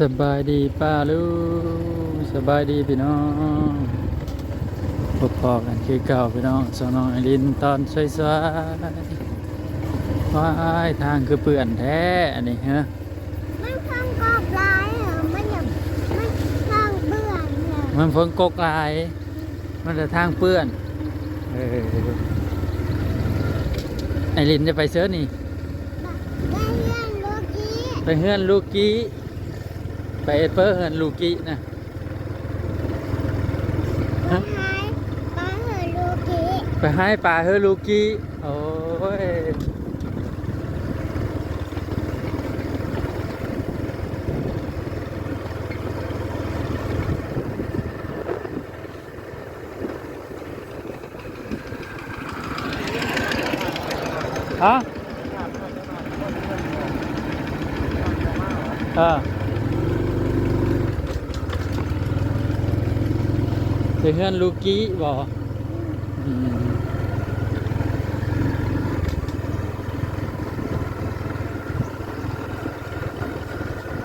สบายดีป้าลูกสบายดีพี่น้องพบพอกันคือเก่าพี่น้องสองน้องไอรินตอนสวยๆว้ายทางคือเปื่อนแท้อันนี้ฮะมันข้างกอบร้ายเหรอมันอย่ามันข้างเบื่อเหรอมันฝนกกลาย มันจะทางเปื้อนเออไอรินจะไปเซิร์ชนี่ได้เรื่องโลกี้ไปเฮือนลูกกี้ ไปเอ็ดเปอร์เฮือนลูกกี้นะไปหายไปเหอะโลกี้ไปให้ปลาเฮือลูกกี้โอ้ยฮะเออ เสียเงินลูกี้บอกอืม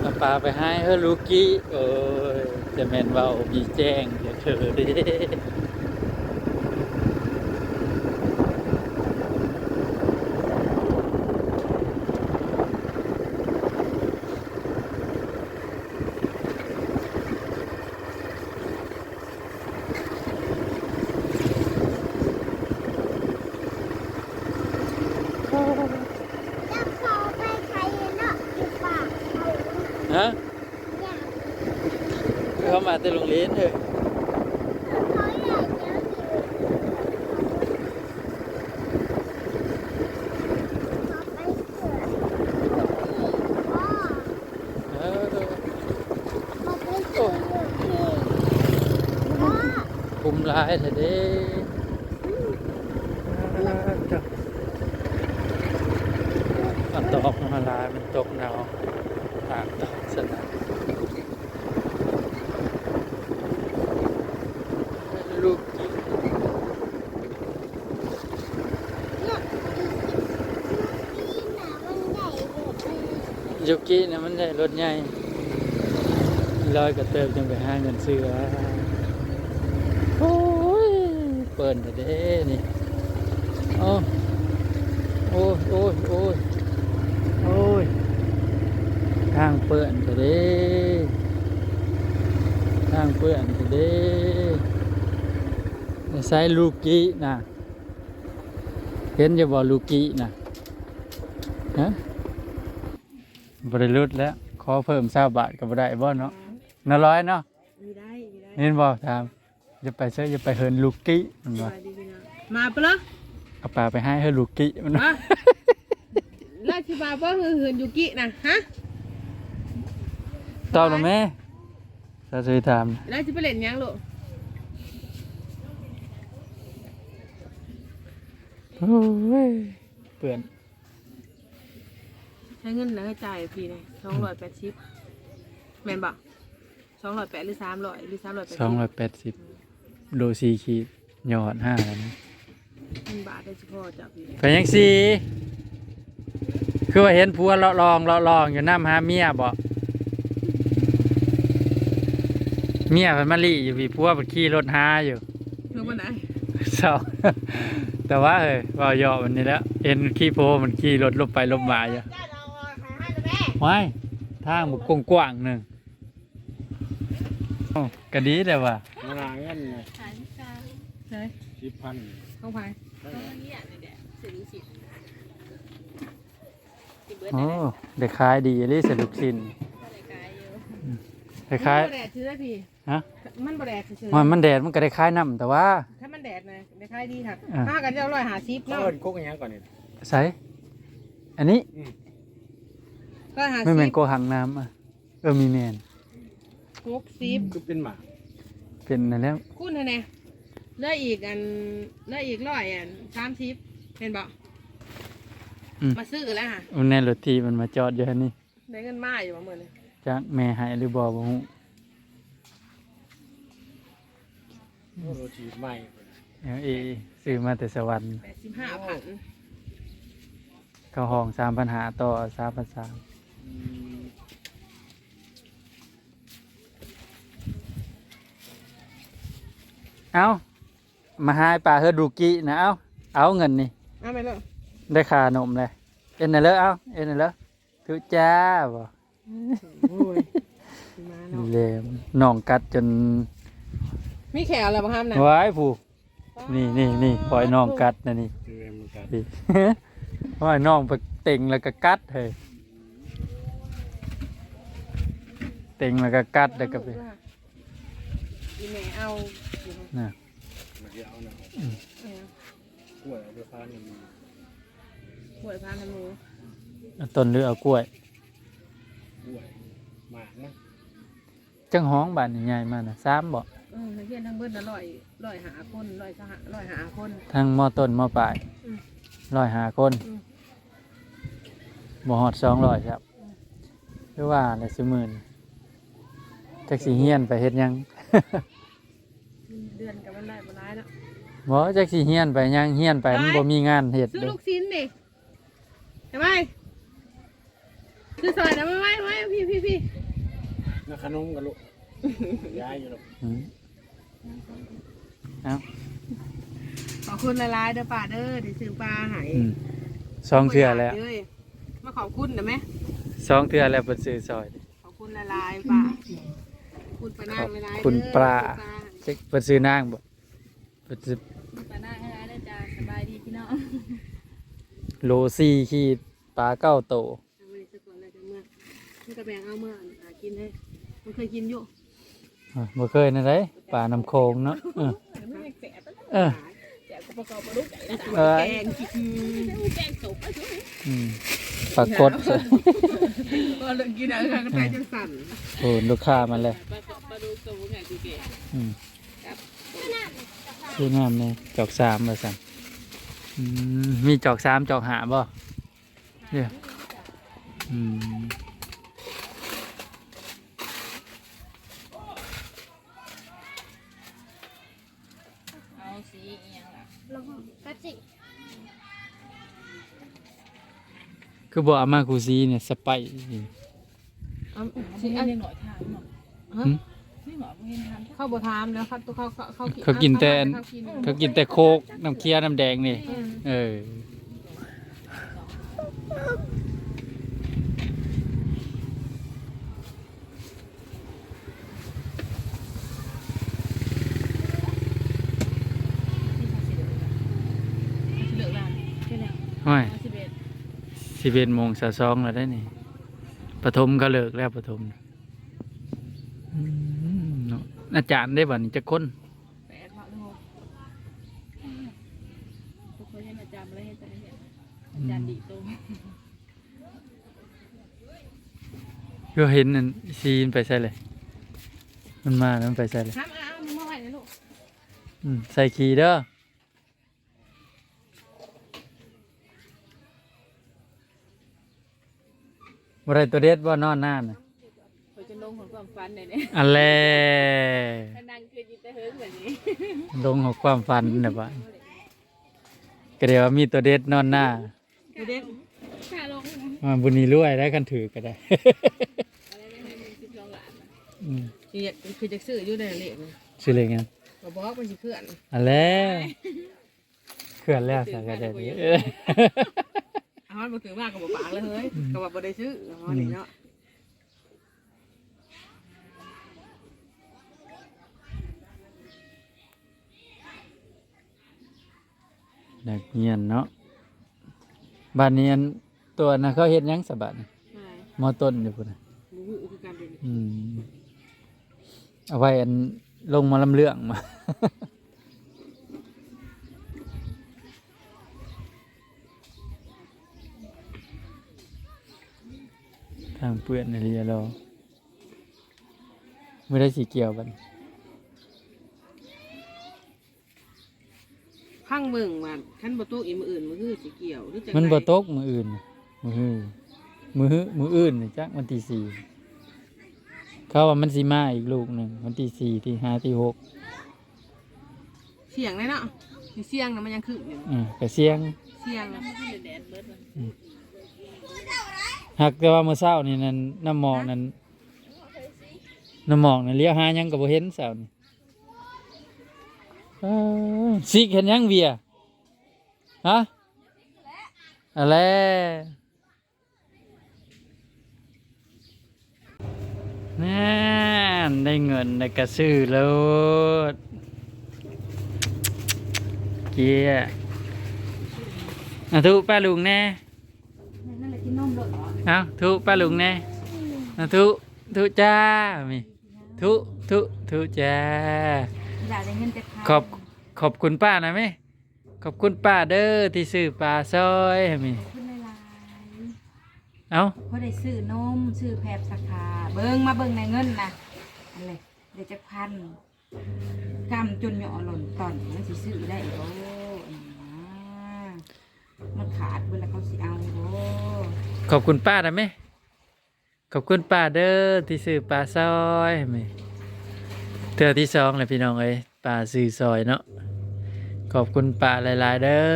เอาปลาไปให้เฮอลูกี้โอ้ยจะแมนเว่ามีแจ้งเดี๋ยวเธอเด้ จะขอไปใครเนาะอยู่ปากเขา ฮะ อยาก เข้ามา แต่โรงเรียนเถอะเขาอยากเจออยู่ขอไปเลกี้พ่อคุมร้ายเถอะเด้อันตกมาลายมันตกหนาวปากตกสนามลูก เนี่ยอีกหนามันใหญ่เกินไป ยุกี้นะมันได้รถใหญ่ลอยกระเติบจังไปหาเงินซื้อโอ้ยเปิดเถอะเด้นี่โอ้โอ้ยโอ้ยโอ้ยโอ้ยทางเปื่อนเถอะเด้ทางเปื่อนเถอะเด้ใส่ลูกกี้นะเห็นจะบอกลูกกี้นะฮะ บริรุษแล้ว ขอเพิ่มสาบาทกับได้บ่เนาะน่าร้อยเนาะมีได้มีได้เห็นบ่ถามจะไปเซอจะไปเฮินลูกกี้มันสว่าวัสดีพี่น้องมาปะเหรอเอาปลาไปให้เฮินลูกกี้มันว่ามาราชบาบ่คือเหือนยูกินะฮะตอบหรือแม่สาธุถามราชไปเล่นหยังลูกโอ้ยเปื่อน ใช้เงินนะให้จ่ายพี่เลยสองร้อยแปดสิบแม่นบ่สองร้อยแปดหรือสามร้อยหรือสามร้อยแปดสองร้อยแปดสิบโลซีขีดยอดห้าแล้วนะหนึ่งบาทได้เฉพาะจ้ะพี่ไปยังสีคือว่าเห็นผัวเลาะลองเลาะลองอยู่น้ำหาเมียบ่เมียเพิ่นมาลี่อยู่พี่ผัวเพิ่นขี่รถหาอยู่เพื่อวันไหนเศร้าแต่ว่าเอ้ยว่าเหยาะมันนี่แหล้วเห็นขี้โพมันขี่รถลบไปลบมาอยู่ ไม่ทางบุกกว้างๆหนึ่งโอ้ก็ดีแต่ว่ามาลาเงินใช่สิบพันเข้าไปโอ้ได้ขายดีเลยสรุปสินได้ขายมันบ่แดดซื้อได้พี่ฮะมันบ่แดดซื้อมันมันแดดมันก็ได้ขายน้ำแต่ว่า ถ้ามันแดดนะได้ขายดีค่ะอะห้ากันจะร้อยหาซิปเขาเนาะเอินกุ๊กยังก่อนนี่ ใส่อันนี้ร้อ ไม่แมงโกหังน้ำอะเออมีแมนหกสิบก็เป็นหมาเป็นนั่นแล้วคุณเท่าไหร่เลืออีกอันเลืออีกร้อยอันสามสิบเป็นบ่อืมาซื้อแล้วค่ะมันแน่รถทีมันมาจอดอยู่อะนี่ได้เงินมาอยู่ปรเมาณนี้จากแม่หายหรือบ่บ่ฮู้โถทีใหม่เออเซื้อมาแต่สวรรค์แปดสิบห้าพันเข้าห้องสามปัญหาต่อซาบันสาม เอามาหายปลาเฮอดูกินะเอาเอาเงินนี่เอาไปเลยได้ค่านมเลยเอ็นน่ะเลยเอาเอ็นน่ะเลยทุจ้าบ่โอ้ยมาเนาะเลมน้องกัดจนมีแขวอะไรบ้างครับนะว้ายผู้นี่นี่นี่ปล่อยน้องกัดนะนี่เรียนเหมือนกันพี่ปล่อยน้องไปเต็งแล้วก็กัดเฮ้ยเต็งแล้วก็กัดแล้วก็ไป อีแม่เอาน่ะมาเดียวเนาะเอากล้วยเอาไปฟ้าหนึ่งหวยพานามูเอาต้นหรือเอากล้วย กล้วยหมากนะจังห้องบ้านนี่ใหญ่มากนะสามบ่เออนักเรียนทั้งเบิดละร้อยร้อยหาคนร้อยสหร้อยหาคนทั้งมอต้นมอปลายอืมร้อยหาคนอืม บ่ฮอดสองร้อยครับหรือว่าอะไรสิหมื่นจักสิเฮียนไปเฮ็ดหยัง เดือนกับมันได้บ่ร้ายแล้วบ่จักสิเฮียนไปหยังเฮียนไปมันบ่มีงานเฮ็ดซื้อเด้ลูกชิ้นดิเห็นไหมซื้อซอยนะไม่ไม่ไม่พี่พี่พี่นักขนมกันลูกย้ายอยู่ลูกอืมเอาขอบคุณละลายๆเด้อป้าเด้อที่ซื้อปลาใหายอืมสองเทื่อแล้วมาขอบคุณนะแม่สองเทื่อแล้วเพิ่นซื้อซอย ขอบคุณละลายๆป้าขอบ คุณปลานาขอบงละลายๆคุณเด้อปลาซื้อเพิ่นซื้อนางบ่เพิ่นซื้อปาหน้าให้ร้านได้จ้าสบายดีพี่น้องโลสี่ขีดปลาเก้าโต เอาไว้สักก่อนแล้วจะเมื่อมันกระแบงเอาเมื่อหากินให้มันเคยกินอยู่อะบ่เคยนะไดปลาน้ำโขงเนาะเออไม่แสบเออแสบก็ประกอบมาลูกไก่นะเออแกงกินแกงสุกอืมปรากฏก็เลิกกินอะไรก็ใจจะสั่นโอ้ลูกค้ามาเลยปลากรอบปลาดูตัวไงคือแก อืม ชื่อน้ำเนี่ยจอกสามมาสั่งอืมมีจอกสามจอกหาบ่เนี่ยอืมเอาสีอีหยังล่ะแล้วก็กระจิกคือบอกอามาคูซีเนี่ยสไปนี่เอาสีสิอัอันนนี้หน่อยทานหน่อย ฮะนี่ หน่อยเพิ่งทานเข้าบ่ทามแล้วครับตัวเขาเขาเขาเขากินแต่ เขากินเขากินแต่โคกน้ำเคี้ยวน้ำแดงนี่อืมเออ เหลือบ้านใช่ไหมห้อยสิบเอ็ดสิบเอ็ดโมงสาสองแล้วได้นี่ปฐมก็เลิกแล้วปฐมอืมเนาะ อาจารย์ได้บ่นี่จะค้นแปดเหมาะเลยทุกคนยังอาจารย์อะไรให้แต่ละอย่างอาจารย์ดีตรงก็เห็นนั่นซีนไปใส่เลย มันมาแล้วมันไปใส่เลยครับเอาเอามึงมาไหวนะลูกอืมใส่ขีเด้อบ่ได้ตัวเด็ดบ่นอนหน้าน่ะเขาะ งของความฝันเนี่ยเนี่ยอันแลถ้านั่งคือยินแต่เฮิร์กแบบนี้ลงของความฝันน่ะบ่ก็เดี๋ยวามีตัวเด็ดนอนหน้าดูเด็กค่าลงนะมาบุญนี้รวยได้กันถือก็ได้ อะไรไม่ให้มีสิบสองล้านนะอืมคืออยากคือจะซื้ออยู่ในเละมันชื่ออะไรงั้นก็บอกมันสิเคลื่อนอันแลเคลื่อนแล้วสักก็ได้เออเอามันบ่ถือมากก็บ่ปากเลยเฮ้ยก็ว่าบ่ได้ซื้อเอานี่เนาะ นักเรียนเนาะบ้านนี้อันตัวน่ะเขาเฮ็ดหยังสะบัดน่ะใช่มอต้นอยู่พุ่นน่ะบ่ฮู้คือการเดินอืมเอาไว้อันลงมาลำเรื่องมา ทางเปื้อนในเรียเราไม่ได้สีเกี่ยวบัน พังเบิ่งว่าคันบ่ตุกอีมืออื่นมันคือสิเกี่ยวหรือจังมันบ่ใดตกมืออื่นน่ะมือฮื้อมือฮื้อมืออื่นนี่จักวันที่สี่เขาว่ามันสีมาอีกลูกหนึ่งวันที่สี่ที่ห้าที่หกเสียงเลยเนาะมีเสียงน่ะมันยังขึ้นอยู่อ่าก็เสียงเสียงมันไม่ได้แดดเบิร์ดมันหากแต่ว่าเมื่อเช้านี่นั่นน้ำหมอกนั่นน้ำหมอกนั่นเลี้ยวหาหยังก็บ่เห็นเช้านี่ เอ้ยสิเห็นยังเบียร์ฮะอะไรนั่นได้เงินในกระซื้อแล้วเกียร์อะทุป้าลุงแน่นั่นแหละที่นมรถเหรอเอาทุป้าลุงแน่เอาทุทุจ้ามีทุทุทุจ้า อยากได้เงินจะขอบขอบคุณป้าหนะไหมขอบคุณป้าเด้อที่ซื้อปลาซอยให้มีขึ้นหลายเอาๆเพราะได้ซื้อนมซื้อแผบสักขาเบิ่งมาเบิ่งในเงินนะอะไรเดี๋ยวจะพันกำจนเหยาะหล่นตอนมันสิซื้อได้โอ้มันขาดเวลาเขาสิเอาโอ้ขอบคุณป้าหนะไหมขอบคุณป้าเด้อที่ซื้อปลาซอยให้มี เทือที่สองเลยพี่น้องเอ้ยปลาซื้อซอยเนาะขอบคุณป้าหลายๆเด้อ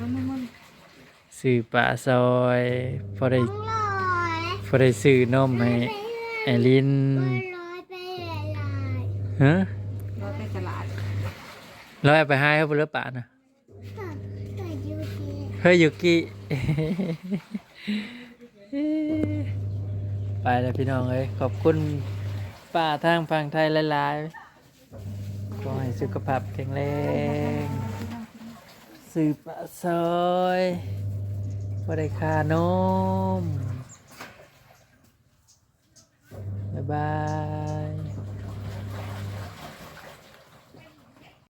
มันมันมันซื้อปลาซอยพอได้ร้อยพอได้ซื้อนมให้ไอลินร้อยไปหลายฮะเราไปตลาดเราเอาไปให้เขาบนรถป่านะเกิดยูทีเฮ้ยยูกิไปแล้วพี่น้องเอ้ยขอบคุณ ป่าทางฝั่งไทยหลายๆขอให้สุขภาพแข็งแรงสืบซอยบริคานม บ๊ายบาย